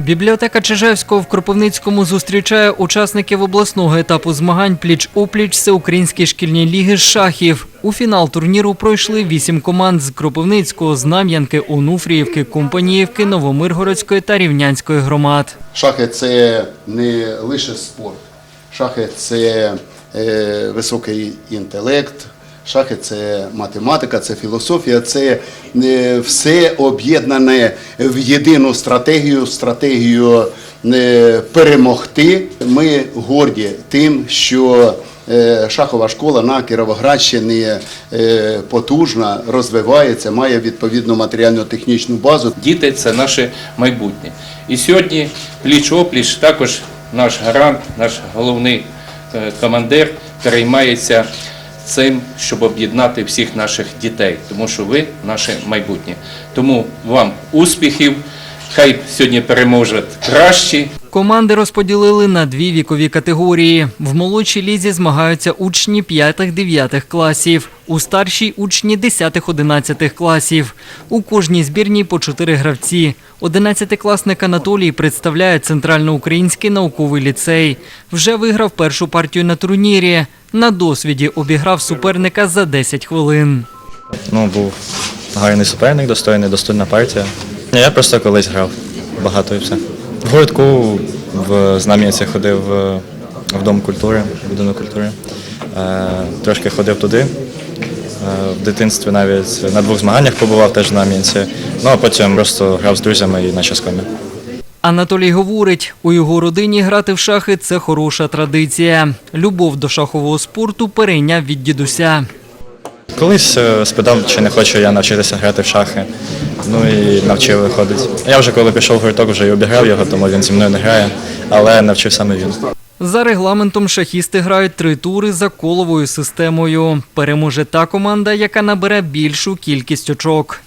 Бібліотека Чижевського в Кропивницькому зустрічає учасників обласного етапу змагань пліч-опліч Всеукраїнської шкільні ліги з шахів. У фінал турніру пройшли вісім команд з Кропивницького, Знам'янки, Онуфріївки, Компаніївки, Новомиргородської та Рівнянської громад. Шахи це не лише спорт. Шахи це е, високий інтелект, шахи це математика, це філософія, це е, все об'єднане в єдину стратегію, стратегію е, перемогти. Ми горді тим, що е, шахова школа на Кіровоградщині потужна, розвивається, має відповідну матеріально-технічну базу. Діти це наше майбутнє. І сьогодні пліч-опліч також наш гарант, наш головний командир переймається цим, щоб об'єднати всіх наших дітей, тому що ви наше майбутнє. Тому вам успіхів, хай сьогодні переможуть кращі. Команди розподілили на дві вікові категорії. В молодшій лізі змагаються учні 5-9 класів, у старшій учні 10-11 класів. У кожній збірній по чотири гравці. 11-класник Анатолій представляє Центральноукраїнський науковий ліцей. Вже виграв першу партію на турнірі. На досвіді обіграв суперника за 10 хвилин. Ну, був гарний суперник, достойний, достойна партія. Ні, Я просто колись грав багато і все. В гуртку в Знам'янці ходив е, в Дом культури, в будинок культури. Е, Трошки ходив туди. Е, В дитинстві навіть на двох змаганнях побував теж в Знам'янці. Ну а потім просто грав з друзями і на часкомі. Анатолій говорить, у його родині грати в шахи це хороша традиція. Любов до шахового спорту перейняв від дідуся. Колись е, спитав, чи не хочу я навчитися грати в шахи. Ну і навчив виходить. Я вже коли пішов в гурток, вже і обіграв його, тому він зі мною не грає, але навчив саме він. За регламентом шахісти грають три тури за коловою системою. Переможе та команда, яка набере більшу кількість очок.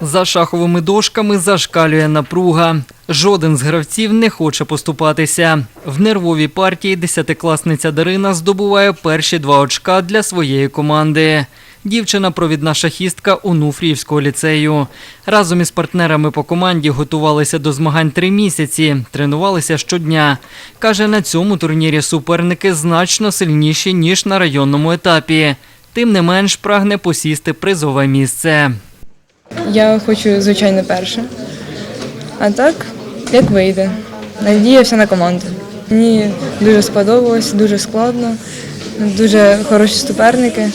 За шаховими дошками зашкалює напруга. Жоден з гравців не хоче поступатися. В нервовій партії десятикласниця Дарина здобуває перші два очка для своєї команди. Дівчина провідна шахістка Онуфріївського ліцею. Разом із партнерами по команді готувалися до змагань три місяці, тренувалися щодня. Каже, на цьому турнірі суперники значно сильніші, ніж на районному етапі. Тим не менш прагне посісти призове місце. Я хочу, звичайно, перше. А так, як вийде. Надіявся на команду. Мені дуже сподобалось, дуже складно, дуже хороші суперники.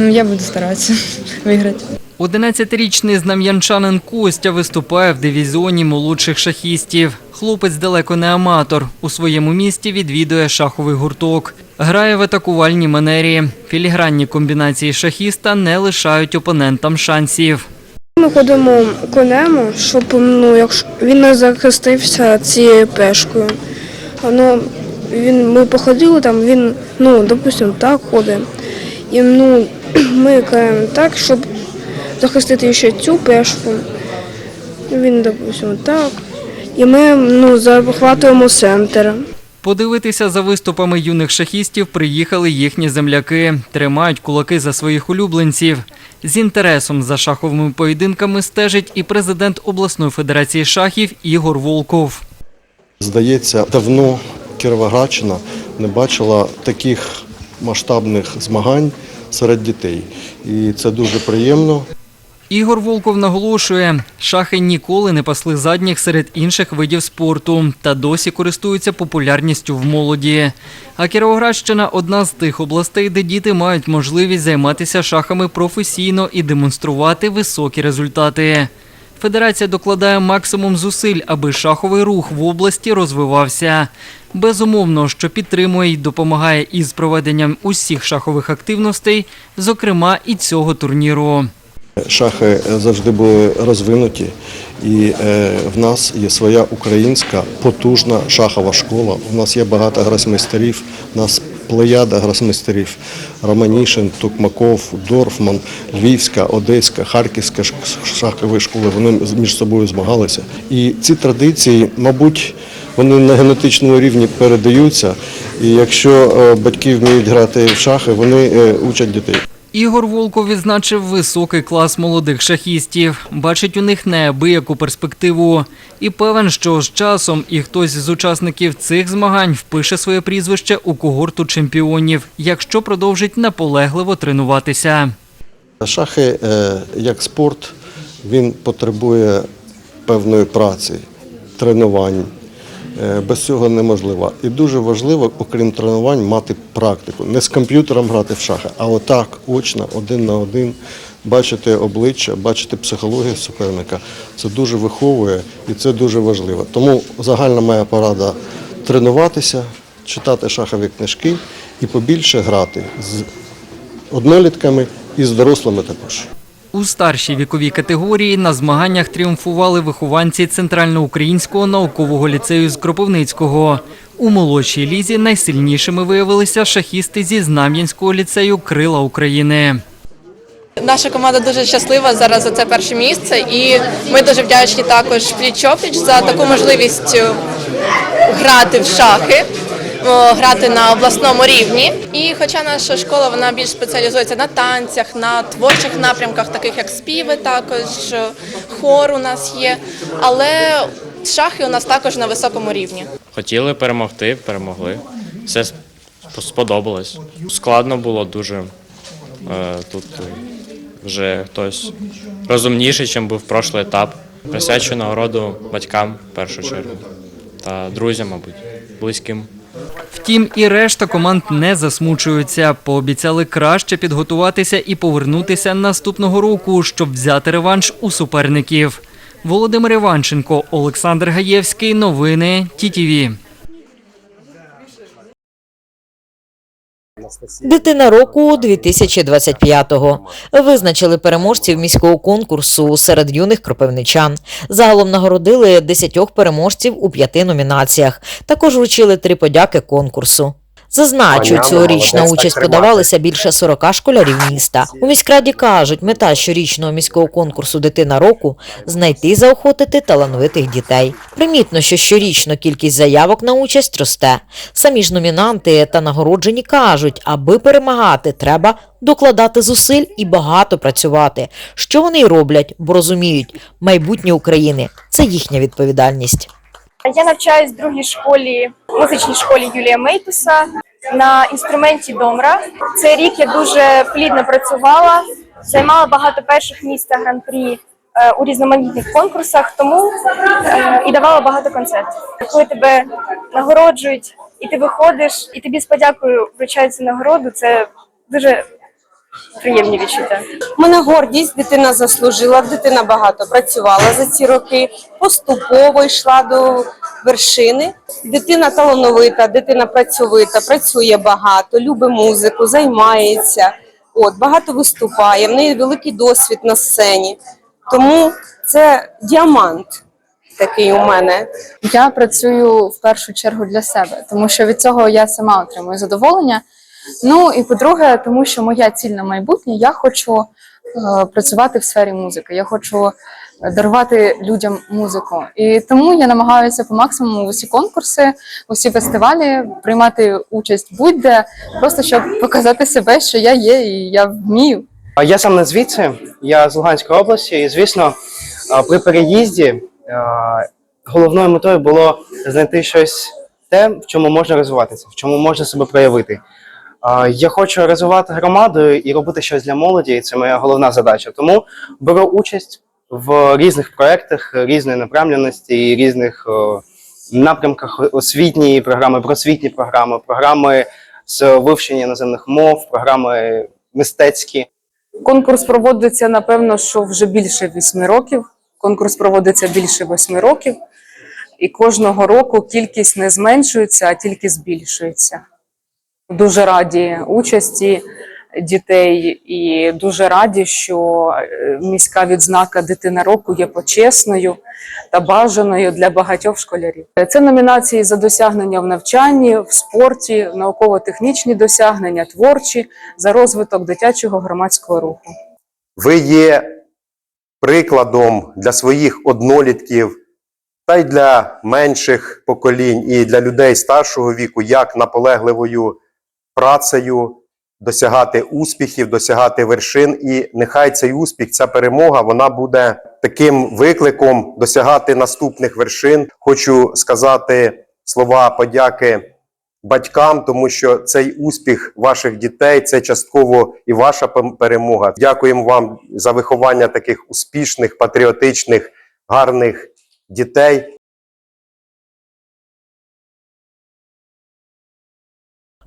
Ну, я буду старатися виграти. 11-річний знам'янчанин Костя виступає в дивізіоні молодших шахістів. Хлопець далеко не аматор. У своєму місті відвідує шаховий гурток. Грає в атакувальній манері. Філігранні комбінації шахіста не лишають опонентам шансів. Ми ходимо конем, щоб ну, якщо він не захистився цією пешкою. Ну, він, ми походили там, він, ну, допустимо, так ходить. І ну, ми каємо так, щоб захистити ще цю пешку. Він, допустимо, так. І ми ну, захватуємо центр. Подивитися за виступами юних шахістів приїхали їхні земляки. Тримають кулаки за своїх улюбленців. З інтересом за шаховими поєдинками стежить і президент обласної федерації шахів Ігор Волков. Здається, давно Кіровоградщина не бачила таких масштабних змагань серед дітей. І це дуже приємно. Ігор Волков наголошує, шахи ніколи не пасли задніх серед інших видів спорту та досі користуються популярністю в молоді. А Кіровоградщина одна з тих областей, де діти мають можливість займатися шахами професійно і демонструвати високі результати. Федерація докладає максимум зусиль, аби шаховий рух в області розвивався. Безумовно, що підтримує і допомагає із проведенням усіх шахових активностей, зокрема і цього турніру. Шахи завжди були розвинуті, і е, в нас є своя українська потужна шахова школа. У нас є багато гросмейстерів, у нас плеяда гросмейстерів. Романішин, Токмаков, Дорфман, Львівська, Одеська, Харківська шахові школи. Вони між собою змагалися. І ці традиції, мабуть, вони на генетичному рівні передаються. І якщо е, батьки вміють грати в шахи, вони е, учать дітей. Ігор Волков відзначив високий клас молодих шахістів. Бачить у них неабияку перспективу. І певен, що з часом і хтось з учасників цих змагань впише своє прізвище у когорту чемпіонів, якщо продовжить наполегливо тренуватися. Шахи е, як спорт, він потребує певної праці, тренувань. Е, Без цього неможливо. І дуже важливо, окрім тренувань, мати практику. Не з комп'ютером грати в шахи, а отак, очно, один на один, бачити обличчя, бачити психологію суперника. Це дуже виховує і це дуже важливо. Тому загальна моя порада тренуватися, читати шахові книжки і побільше грати з однолітками і з дорослими також. У старшій віковій категорії на змаганнях тріумфували вихованці Центральноукраїнського наукового ліцею з Кропивницького. У молодшій лізі найсильнішими виявилися шахісти зі Знам'янського ліцею Крила України. Наша команда дуже щаслива зараз за це перше місце, і ми дуже вдячні також пліч-опліч за таку можливість е, грати в шахи. О, Грати на обласному рівні, і хоча наша школа вона більш спеціалізується на танцях, на творчих напрямках, таких як співи, також е, хор у нас є. Але шахи у нас також на високому рівні. Хотіли перемогти, перемогли. Все сподобалось. Складно було дуже. Е, Тут вже хтось розумніший, ніж був прошлий етап. Присвячую нагороду батькам в першу чергу та друзям, мабуть, близьким. Втім, і решта команд не засмучуються. Пообіцяли краще підготуватися і повернутися наступного року, щоб взяти реванш у суперників. Володимир Іванченко, Олександр Гаєвський. Новини ТІТІВІ. Дитина року 2025-го. Визначили переможців міського конкурсу серед юних кропивничан. Загалом нагородили 10 переможців у п'яти номінаціях. Також вручили три подяки конкурсу. Зазначу, цьогоріч на участь подавалися більше 40 школярів міста. У міськраді кажуть, мета щорічного міського конкурсу Дитина року знайти і заохотити талановитих дітей. Примітно, що щорічно кількість заявок на участь росте. Самі ж номінанти та нагороджені кажуть, аби перемагати, треба докладати зусиль і багато працювати. Що вони й роблять, бо розуміють, майбутнє України це їхня відповідальність. Я навчаюсь в другій школі, музичній школі Юлія Мейтуса на інструменті домра. Цей рік я дуже плідно працювала, займала багато перших місць та гран-прі е, у різноманітних конкурсах, тому е, і давала багато концертів. Коли тебе нагороджують, і ти виходиш, і тобі з подякою вручають нагороду, це дуже приємні відчуття. У мене гордість, дитина заслужила, дитина багато працювала за ці роки, поступово йшла до вершини. Дитина талановита, дитина працьовита, працює багато, любить музику, займається, от, багато виступає, в неї великий досвід на сцені. Тому це діамант такий у мене. Я працюю в першу чергу для себе, тому що від цього я сама отримую задоволення. Ну і по-друге, тому що моя ціль на майбутнє, я хочу е, працювати в сфері музики. Я хочу дарувати людям музику. І тому я намагаюся по максимуму усі конкурси, усі фестивалі приймати участь будь-де, просто щоб показати себе, що я є і я вмію. Я сам не звідси, я з Луганської області, і звісно, при переїзді головною метою було знайти щось те, в чому можна розвиватися, в чому можна себе проявити. Я хочу розвивати громаду і робити щось для молоді, і це моя головна задача. Тому беру участь в різних проєктах різної направленості, і різних напрямках освітні програми, просвітні програми, програми з вивчення іноземних мов, програми мистецькі. Конкурс проводиться, напевно, що вже більше вісьми років. Конкурс проводиться більше восьми років, і кожного року кількість не зменшується, а тільки збільшується. Дуже раді участі дітей і дуже раді, що е, міська відзнака Дитина року є почесною та бажаною для багатьох школярів. Це номінації за досягнення в навчанні, в спорті, науково-технічні досягнення, творчі, за розвиток дитячого громадського руху. Ви є прикладом для своїх однолітків та й для менших поколінь і для людей старшого віку, як наполегливою працею досягати успіхів, досягати вершин. І нехай цей успіх, ця перемога, вона буде таким викликом досягати наступних вершин. Хочу сказати слова подяки батькам, тому що цей успіх ваших дітей це частково і ваша перемога. Дякуємо вам за виховання таких успішних, патріотичних, гарних дітей.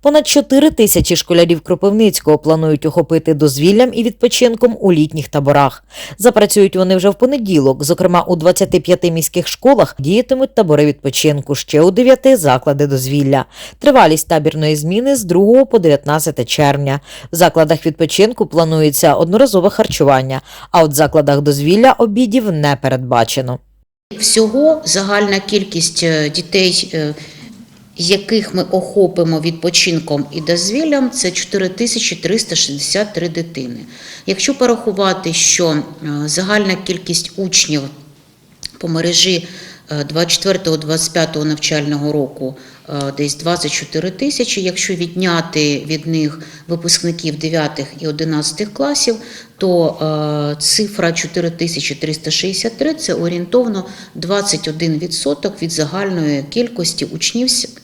Понад 4 тисячі школярів Кропивницького планують охопити дозвіллям і відпочинком у літніх таборах. Запрацюють вони вже в понеділок. Зокрема, у 25 міських школах діятимуть табори відпочинку, ще у 9 заклади дозвілля. Тривалість табірної зміни з 2 по 19 червня. В закладах відпочинку планується одноразове харчування, а от в закладах дозвілля обідів не передбачено. Всього загальна кількість е, дітей, е, яких ми охопимо відпочинком і дозвіллям, це 4363 дитини. Якщо порахувати, що е, загальна кількість учнів по мережі е, 24-25 навчального року е, десь 24 тисячі. Якщо відняти від них випускників 9 і 11 класів, то е, цифра 4363 – це орієнтовно 21% від загальної кількості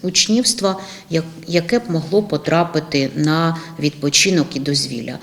учнівства, як- яке б могло потрапити на відпочинок і дозвілля.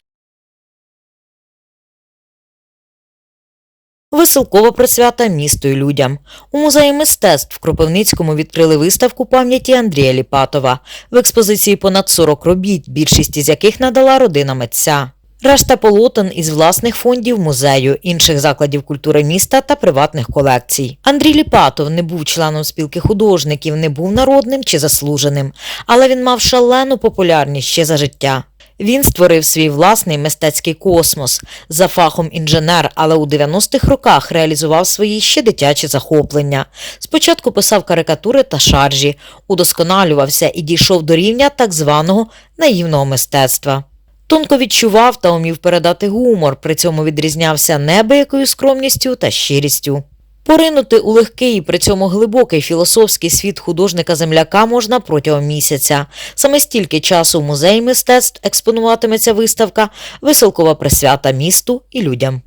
Веселкова присвята місту і людям. У музеї мистецтв в Кропивницькому відкрили виставку пам'яті Андрія Ліпатова. В експозиції понад 40 робіт, більшість із яких надала родина митця. Решта полотен із власних фондів музею, інших закладів культури міста та приватних колекцій. Андрій Ліпатов не був членом спілки художників, не був народним чи заслуженим, але він мав шалену популярність ще за життя. Він створив свій власний мистецький космос за фахом інженер, але у 90-х роках реалізував свої ще дитячі захоплення. Спочатку писав карикатури та шаржі, удосконалювався і дійшов до рівня так званого наївного мистецтва. Тонко відчував та умів передати гумор, при цьому відрізнявся неабиякою скромністю та щирістю. Поринути у легкий і при цьому глибокий філософський світ художника-земляка можна протягом місяця. Саме стільки часу в музеї мистецтв експонуватиметься виставка Веселкова присвята місту і людям.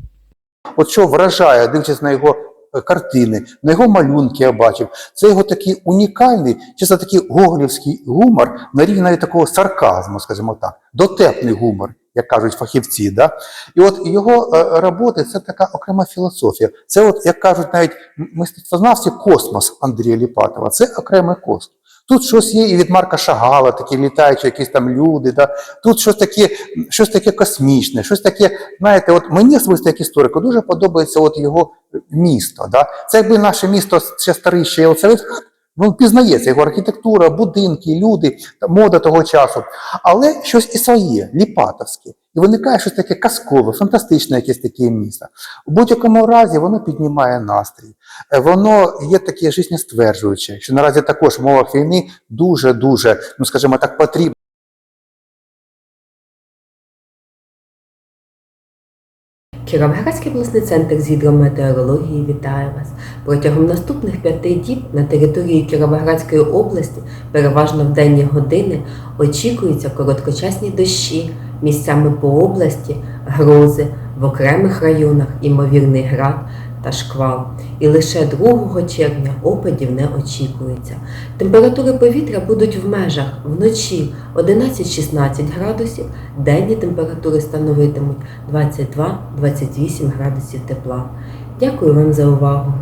От що вражає, дивлячись на його е, картини, на його малюнки я бачив, це його такий унікальний, чисто такий гоголівський гумор на рівні такого сарказму, скажімо так, дотепний гумор, як кажуть фахівці. Да? І от його е, роботи це така окрема філософія. Це, от, як кажуть, навіть мистецтвознавці космос Андрія Ліпатова. Це окремий космос. Тут щось є і від Марка Шагала, такі літаючі якісь там люди. Да? Тут щось таке, щось таке космічне, щось таке, знаєте, от мені особисто як історику дуже подобається от його місто. Да? Це якби наше місто ще старий, ще оце ну, пізнається його архітектура, будинки, люди, мода того часу. Але щось і своє, ліпатовське. І виникає щось таке казкове, фантастичне якесь таке місто. У будь-якому разі воно піднімає настрій. Е, Воно є таке життєстверджуюче, що наразі також в мовах війни дуже-дуже, ну скажімо так, потрібно. Кіровоградський обласний центр з гідрометеорології вітає вас. Протягом наступних п'яти діб на території Кіровоградської області, переважно в денні години, очікуються короткочасні дощі, місцями по області, грози, в окремих районах імовірний град та шквал. І лише 2 червня опадів не очікується. Температури повітря будуть в межах вночі 11-16 градусів, денні температури становитимуть 22-28 градусів тепла. Дякую вам за увагу!